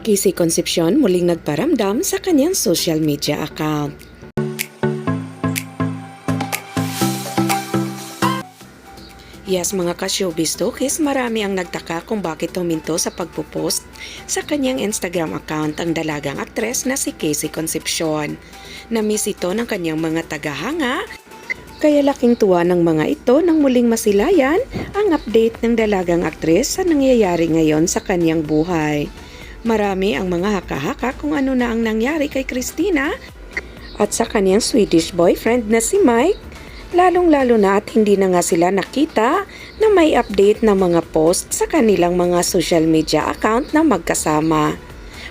Casey Concepcion muling nagparamdam sa kanyang social media account. Yes, mga ka-showbiz tokis, marami ang nagtaka kung bakit huminto sa pagpupost sa kanyang Instagram account ang dalagang aktres na si Casey Concepcion. Namiss ito ng kanyang mga tagahanga, kaya laking tuwa ng mga ito nang muling masilayan ang update ng dalagang aktres sa nangyayari ngayon sa kanyang buhay. Marami ang mga haka-haka kung ano na ang nangyari kay Christina at sa kanyang Swedish boyfriend na si Mike Lalong-lalo na at hindi na nga sila nakita na may update na mga post sa kanilang mga social media account na magkasama.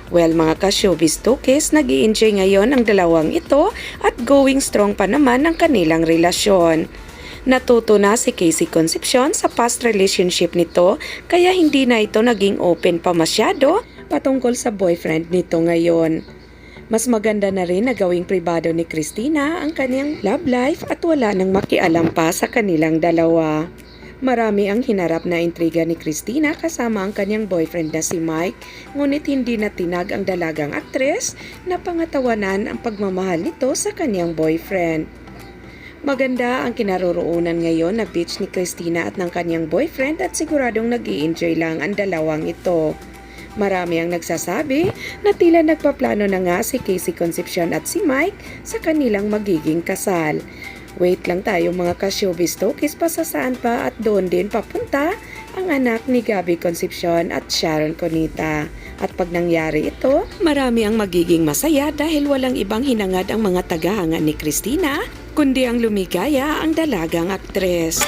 Well mga ka-showbiz tokis, nag enjoy ngayon ang dalawang ito at going strong pa naman ang kanilang relasyon. Natuto na si Casey Concepcion sa past relationship nito kaya hindi na ito naging open pa masyado patungkol sa boyfriend nito ngayon. Mas maganda na rin na gawing pribado ni Christina ang kanyang love life at wala nang makialam pa sa kanilang dalawa. Marami ang hinarap na intriga ni Christina kasama ang kanyang boyfriend na si Mike, ngunit hindi na tinag ang dalagang aktres na pangatawanan ang pagmamahal nito sa kanyang boyfriend. Maganda ang kinaroroonan ngayon na beach ni Christina at ng kanyang boyfriend at siguradong nag enjoy lang ang dalawang ito. Marami ang nagsasabi na tila nagpaplano na nga si Casey Concepcion at si Mike sa kanilang magiging kasal. Wait lang tayo mga ka-showbiz tokis pa sa saan pa at doon din papunta ang anak ni Gabby Concepcion at Sharon Conita. At pag nangyari ito, marami ang magiging masaya dahil walang ibang hinangad ang mga tagahanga ni Christina, kundi ang lumigaya ang dalagang aktres.